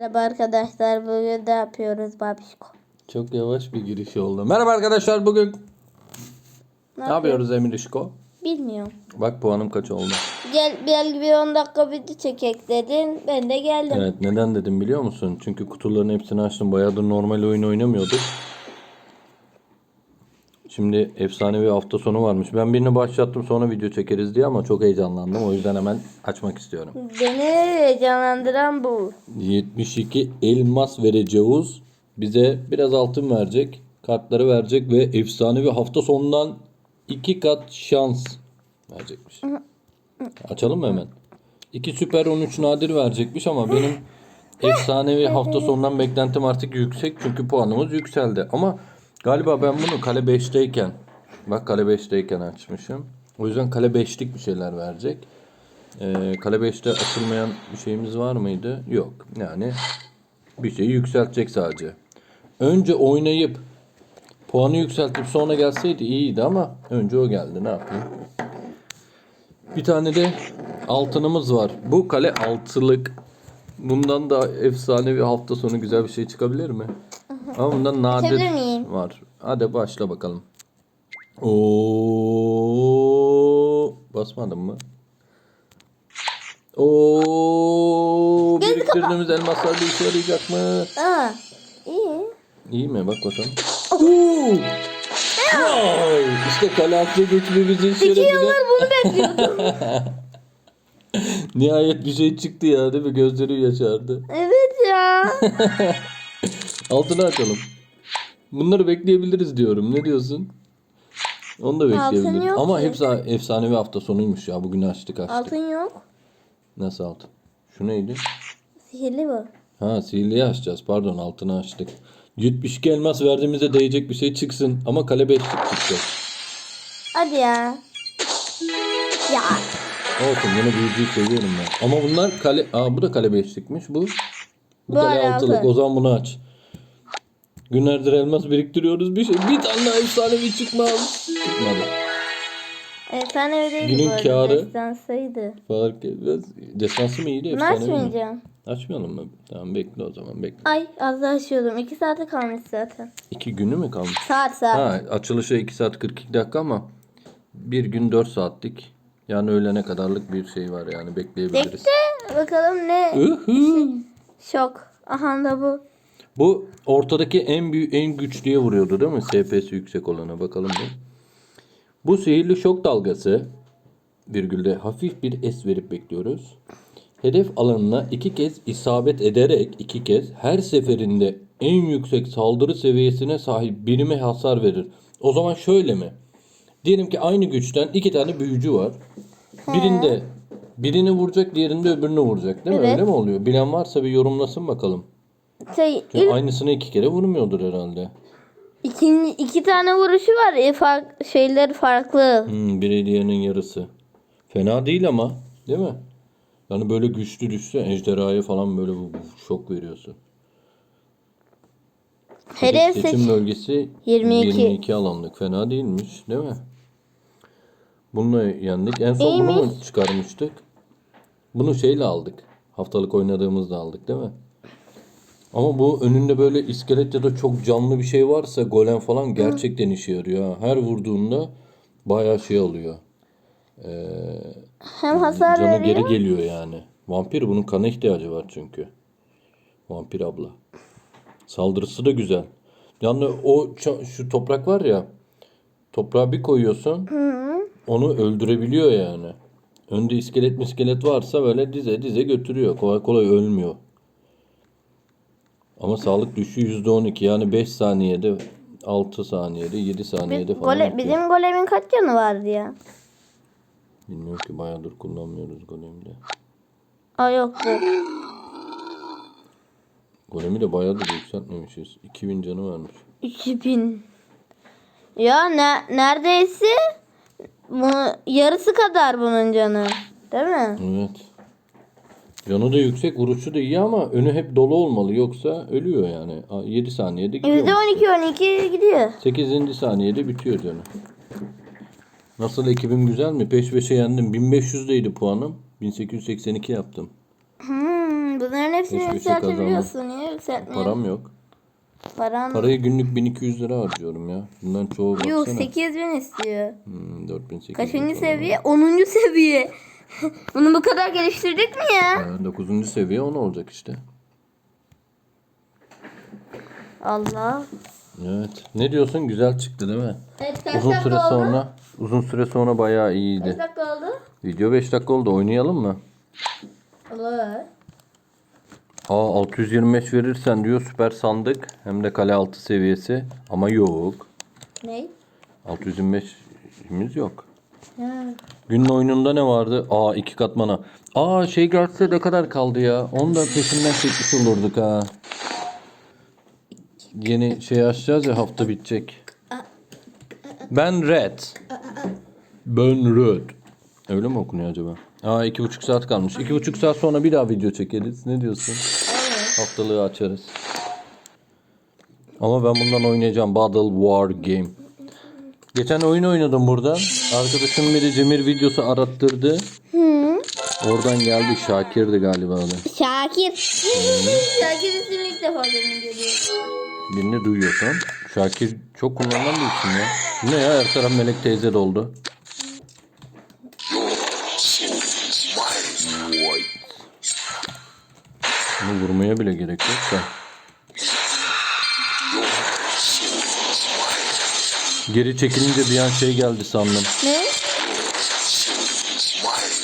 Merhaba arkadaşlar bugün ne yapıyoruz babişko? Çok yavaş bir giriş oldu. Merhaba arkadaşlar bugün ne yapıyoruz Emir İşko? Bilmiyorum. Bak puanım kaç oldu. Gel belki bir 10 dakika video çekek dedin. Ben de geldim. Evet neden dedim biliyor musun? Çünkü kutuların hepsini açtım. Bayağıdır normal oyun oynamıyorduk. Şimdi efsanevi hafta sonu varmış. Ben birini başlattım sonra video çekeriz diye ama çok heyecanlandım. O yüzden hemen açmak istiyorum. Beni heyecanlandıran bu. 72 elmas vereceğiz. Bize biraz altın verecek. Kartları verecek ve efsanevi hafta sonundan iki kat şans verecekmiş. Açalım mı hemen? 2 süper 13 nadir verecekmiş ama benim efsanevi hafta sonundan beklentim artık yüksek çünkü puanımız yükseldi. Ama galiba ben bunu kale 5'teyken bak kale 5'teyken açmışım. O yüzden kale 5'lik bir şeyler verecek. Ee, kale 5'te açılmayan bir şeyimiz var mıydı? Yok. Yani bir şeyi yükseltecek sadece. Önce oynayıp puanı yükseltip sonra gelseydi iyiydi ama önce o geldi. Ne yapayım? Bir tane de altınımız var. Bu kale altılık. Bundan da efsane bir hafta sonu güzel bir şey çıkabilir mi? Ama bundan nadir Açabilir miyim? var. Hadi başla bakalım. Oo, basmadın mı? Oo, biriktirdiğimiz elmaslar bir işe yarayacak mı? Aa, iyi. İyi mi? Bak bakalım. Oo! Vay! İşte kale altı geçmemizin şerefine. Bunu bekliyordum. Nihayet bir şey çıktı ya değil mi? Gözleri yaşardı. evet ya. Altını açalım. Bunları bekleyebiliriz diyorum. Ne diyorsun? Onu da Altın bekleyebiliriz. yok Ama ki. hepsi efsanevi hafta sonuymuş ya. Bugün açtık açtık. Altın yok. Nasıl altın? Şu neydi? Sihirli bu. Ha sihirliyi açacağız. Pardon altını açtık. 72 elmas verdiğimizde değecek bir şey çıksın. Ama kale 5'lik çıkacak. Hadi ya. Ya. Olsun yine büyücüyü seviyorum ben. Ama bunlar kale... Aa bu da kale 5'likmiş bu. Bu, Bu kale hala 6'lık. altı. O zaman bunu aç. Günlerdir elmas biriktiriyoruz. Bir şey. Bir tane daha efsanevi çıkmaz. Çıkmadı. Efsane öyleydi Günün bu arada. kârı. Destansıydı. Fark etmez. Destansı mı iyiydi Bunu efsanevi mi? açmayacağım. Açmayalım mı? Tamam bekle o zaman bekle. Ay az daha açıyordum. 2 saate kalmış zaten. İki günü mü kalmış? Saat saat. Ha açılışa 2 saat 42 dakika ama bir gün 4 saatlik. Yani öğlene kadarlık bir şey var yani bekleyebiliriz. Bekle bakalım ne Uhu. şok. Aha da bu. Bu ortadaki en büyük en güçlüye vuruyordu değil mi? SP'si yüksek olana bakalım bir. Bu sihirli şok dalgası virgülde hafif bir es verip bekliyoruz. Hedef alanına iki kez isabet ederek iki kez her seferinde en yüksek saldırı seviyesine sahip birime hasar verir. O zaman şöyle mi? Diyelim ki aynı güçten iki tane büyücü var. Birinde birini vuracak, diğerinde öbürünü vuracak değil mi? Evet. Öyle mi oluyor? Bilen varsa bir yorumlasın bakalım. Şey, ilk aynısını iki kere vurmuyordur herhalde. iki, iki tane vuruşu var. E, fark, şeyleri farklı. Hmm, biri diğerinin yarısı. Fena değil ama değil mi? Yani böyle güçlü düşse ejderhaya falan böyle bu, bu şok veriyorsun. Hedef seç. Seçim bölgesi 22. 22 alanlık. Fena değilmiş değil mi? Bununla yendik. En son bunu mu çıkarmıştık? Bunu şeyle aldık. Haftalık oynadığımızda aldık değil mi? Ama bu önünde böyle iskelet ya da çok canlı bir şey varsa golem falan gerçekten işe yarıyor. ha. Her vurduğunda bayağı şey alıyor. Hem hasar Canı veriyor. geri geliyor yani. Vampir bunun kana ihtiyacı var çünkü. Vampir abla. Saldırısı da güzel. Yani o şu toprak var ya. Toprağa bir koyuyorsun. Onu öldürebiliyor yani. Önde iskelet miskelet varsa böyle dize dize götürüyor. Kolay kolay ölmüyor. Ama sağlık düşüğü %12. Yani 5 saniyede 6 saniyede 7 saniyede falan Gole, bizim golemin kaç canı vardı ya? Bilmiyorum ki bayağıdır kullanmıyoruz golemde. Aa yok bu. Golemi de bayağıdır yükseltmemişiz. 2000 canı varmış. 2000. Ya ne, neredeyse bunu, yarısı kadar bunun canı. Değil mi? Evet. Canı da yüksek, vuruşu da iyi ama önü hep dolu olmalı. Yoksa ölüyor yani. 7 saniyede gidiyor. %12 12 gidiyor. 8. saniyede bitiyor canı. Nasıl ekibim güzel mi? Peş peşe yendim. 1500'deydi puanım. 1882 yaptım. Hmm, bu Bunların hepsini Hiçbir şey yükseltebiliyorsun. Niye yükseltmiyorsun? Param yok. Paran Parayı günlük 1200 lira harcıyorum ya. Bundan çoğu baksana. Yok 8000 istiyor. Hmm, 4800 Kaçıncı seviye? 10. seviye. Bunu bu kadar geliştirdik mi ya? Ee, 9. seviye 10 olacak işte. Allah. Evet. Ne diyorsun? Güzel çıktı değil mi? Evet kaç Uzun dakika süre oldu? sonra uzun süre sonra bayağı iyiydi. Kaç dakika oldu? Video 5 dakika oldu. Oynayalım mı? Olur. Aa 625 verirsen diyor süper sandık hem de kale altı seviyesi ama yok. Ne? 625'imiz yok. Günün oyununda ne vardı? Aa iki katmana. Aa şey gelse ne kadar kaldı ya? Onu da peşinden çekmiş olurduk ha. Yeni şey açacağız ya hafta bitecek. Ben Red. Ben Red. Öyle mi okunuyor acaba? Aa iki buçuk saat kalmış. İki buçuk saat sonra bir daha video çekeriz. Ne diyorsun? Haftalığı açarız. Ama ben bundan oynayacağım. Battle War Game. Geçen oyun oynadım burada. Arkadaşım biri Cemir videosu arattırdı. Oradan geldi. Şakir'di galiba adı. Şakir. Şakir ismini ilk defa benim görüyorum. Birini duyuyorsan. Şakir çok kullanılan bir isim ya. Ne ya? Her taraf Melek teyze doldu. Bunu vurmaya bile gerek yok da. Geri çekilince bir an şey geldi sandım. Ne?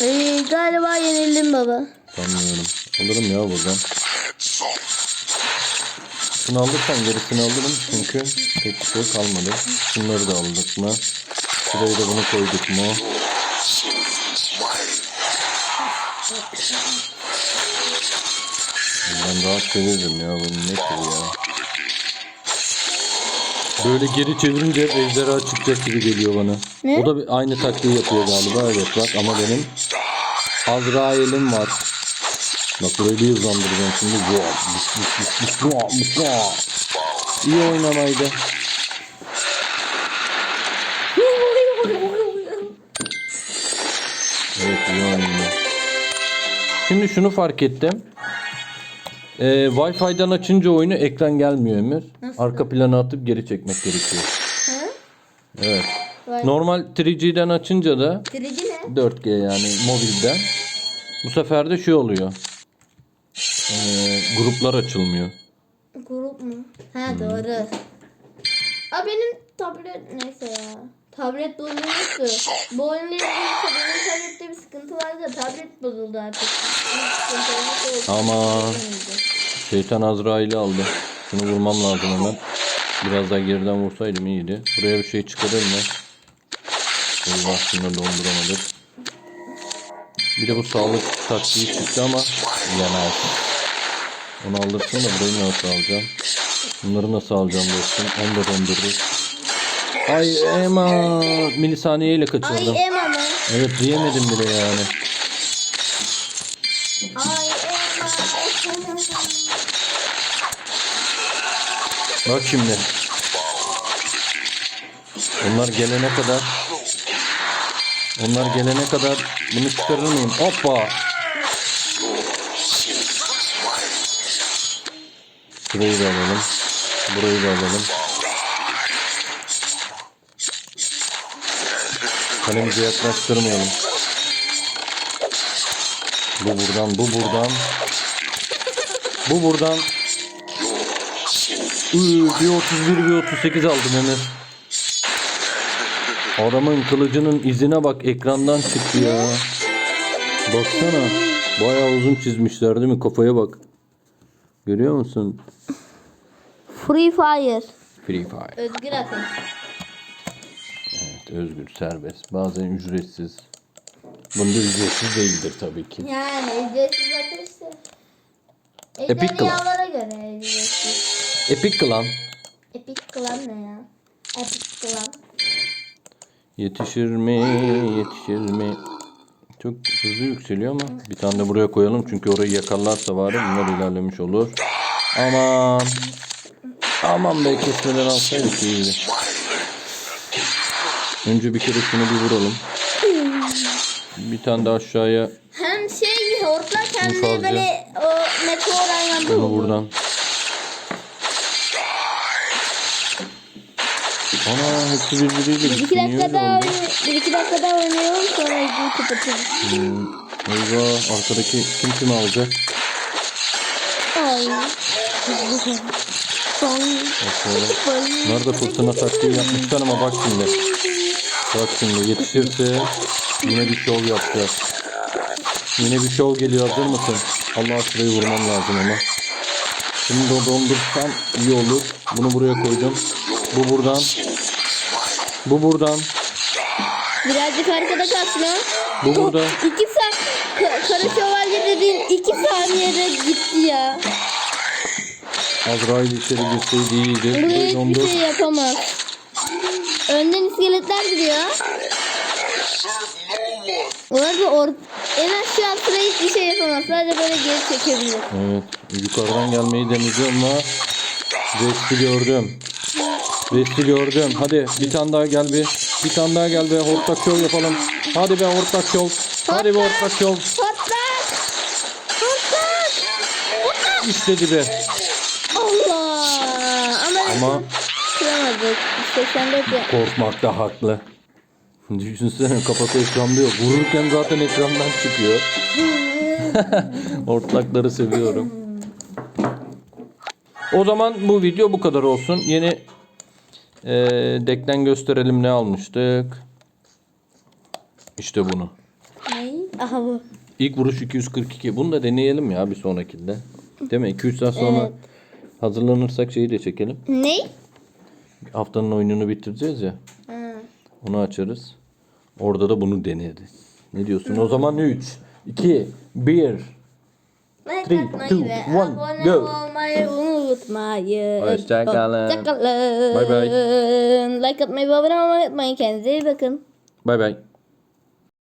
Ee, galiba yenildim baba. Sanmıyorum. Alırım ya buradan. Şunu alırsan gerisini alırım çünkü pek bir şey kalmadı. Şunları da aldık mı? Şurayı da bunu koyduk mu? Ben rahat çeviririm ya bunu ne ki ya. Böyle geri çevirince ejderha çıkacak gibi geliyor bana. Ne? O da bir, aynı taktiği yapıyor galiba. Evet bak ama benim Azrail'im var. Bak burayı bir hızlandıracağım şimdi. Vaa, vaa. İyi oynamaydı. Evet iyi oynadı. Şimdi şunu fark ettim. Ee, Wi-Fi'den açınca oyunu ekran gelmiyor Emir. Arka plana atıp geri çekmek gerekiyor. Hı? Evet. Vay. Normal 3G'den açınca da Kırıcı ne? 4G yani mobilden. Bu sefer de şey oluyor. Ee, gruplar açılmıyor. Grup mu? Ha doğru. Aa benim tablet neyse ya. Tablet bozulmuştu. Bu oyunla ilgili benim tablette bir sıkıntı vardı da tablet bozuldu artık. Ama olsun. şeytan Azrail'i aldı. Şunu vurmam lazım hemen. Biraz daha geriden vursaydım iyiydi. Buraya bir şey çıkarır mı? Eyvah şunu donduramadık. Bir de bu sağlık taktiği çıktı ama yanar. Onu alırsın da burayı nasıl alacağım? Bunları nasıl alacağım dostum? Onu da dondururuz. Ay Ema milisaniyeyle kaçırdım. Ay Emma mı? Evet diyemedim bile yani. Ay Emma. Bak şimdi. Onlar gelene kadar onlar gelene kadar bunu çıkarır mıyım? Hoppa. Burayı da alalım. Burayı da alalım. Kalemize yaklaştırmayalım. Bu buradan, bu buradan. Bu buradan. Uy, bir 31 bir 38 aldım Emir. Adamın kılıcının izine bak ekrandan çıktı ya. Baksana. Bayağı uzun çizmişler değil mi? Kafaya bak. Görüyor musun? Free Fire. Free Fire. Özgür Ateş. Özgür, serbest. Bazen ücretsiz. Bunda ücretsiz değildir tabii ki. Yani ücretsiz ateş de. Epic Clan. Ejderhalara göre ücretsiz. Epic Clan. Epic Clan ne ya? Epic Clan. Yetişir mi? Yetişir mi? Çok hızlı yükseliyor ama bir tane de buraya koyalım çünkü orayı yakarlarsa var ya bunlar ilerlemiş olur. Aman. Aman be kesmeden alsaydık iyiydi. Önce bir kere şunu bir vuralım. Bir tane de aşağıya Hem şey hortlak hem de böyle o meteor aynı anda Bunu buradan. Ana hepsi birbiriyle Bir iki. Niye dakika daha oldu? oynay- bir iki dakika daha oynayalım sonra videoyu kapatırız. Hmm, Eyvah arkadaki kim kimi alacak? Ay. Son. Bakalım. Nerede fırtına taktiği yapmışlar ama bak şimdi. Bak şimdi yetişirse yine bir şov yapacağız. Yine bir şov geliyor hazır mısın? Allah şurayı vurmam lazım ama. Şimdi o dondursam iyi olur. Bunu buraya koydum. Bu buradan. Bu buradan. Birazcık arkada kalsın ha. Bu burada. İki saat ka- kara şövalye dediğin iki saniyede gitti ya. Azrail içeri girseydi iyiydi. Buraya hiçbir şey yapamaz. Önden iskeletler gidiyor. Bu arada or en aşağı sıra hiçbir şey yapamaz. Sadece böyle geri çekebilir. Evet. Yukarıdan gelmeyi deneyeceğim ama Resti gördüm. Resti gördüm. Hadi bir tane daha gel bir. Bir tane daha gel be. Hortlak şov yapalım. Hadi be hortlak şov. Hadi be hortlak şov. Hortlak! Hortlak! Hortlak! İstedi be. Allah! Ama, Ama kıramadık. 84 ya. korkmakta haklı. Düşünsene kafası ekranda yok. Vururken zaten ekrandan çıkıyor. Hortlakları seviyorum. O zaman bu video bu kadar olsun. Yeni e, dekten gösterelim ne almıştık. İşte bunu. Ne? Aha bu. İlk vuruş 242. Bunu da deneyelim ya bir sonrakinde. Değil mi? 2-3 saat sonra Evet. hazırlanırsak şeyi de çekelim. Ne? Haftanın oyununu bitireceğiz ya. Ha. Onu açarız. Orada da bunu deneriz. Ne diyorsun? O zaman 3, 2, 1. Like Three, atmayı two, ve one, abone go. olmayı unutmayın. Hoşçakalın. Hoşçakalın. Bye bye. Like atmayı abone olmayı unutmayın. Kendinize iyi bakın. Bay bay.